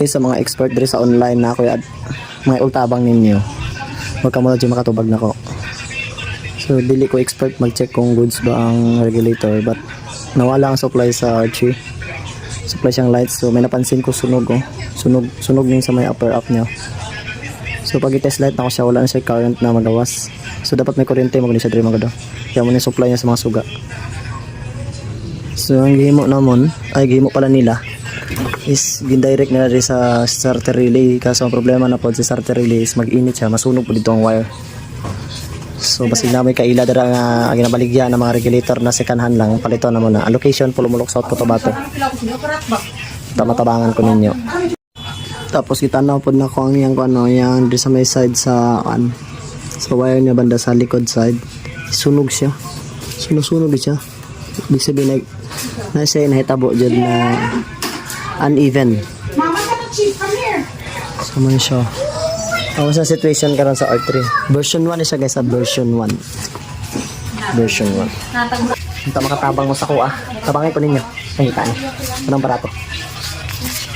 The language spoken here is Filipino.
kay sa mga expert diri sa online na ako at mga ultabang ninyo. Wag ka mo dyan makatubag na ko so dili ko expert mag-check kung goods ba ang regulator but nawala ang supply sa R3 supply siyang lights so may napansin ko sunog oh. Sunog sunog yung sa may upper up niya. So pag i-test light na ko siya wala na siya current na magawas. So dapat may kuryente mo siya diri magado kaya mo ni supply niya sa mga suga. So ang gihimo namon ay gihimo pala nila is gindirect nila rin sa starter relay. Kaso ang problema na po sa starter relay is mag-init siya masunog po dito ang wire. So basig na may kaila dara nga ang ginabaligya ng mga regulator na second hand lang. Palito na muna. Ang location Pulumulok South Cotabato. Tamatabangan ko ninyo. Tapos kita na po na ko ang yang ano yang di sa may side sa an sa wire niya banda sa likod side. Sunog siya. Sunog-sunog siya. Ibig sabihin na na siya nahitabo dyan na uneven Mama, can cheese? Come here. So man siya. Ako sa situation karon sa R3. Version 1 siya guys sa version 1. Version 1. Kita makatabang mo sa kuha. Tabangin ko ninyo. Nakita niyo. Anong barato?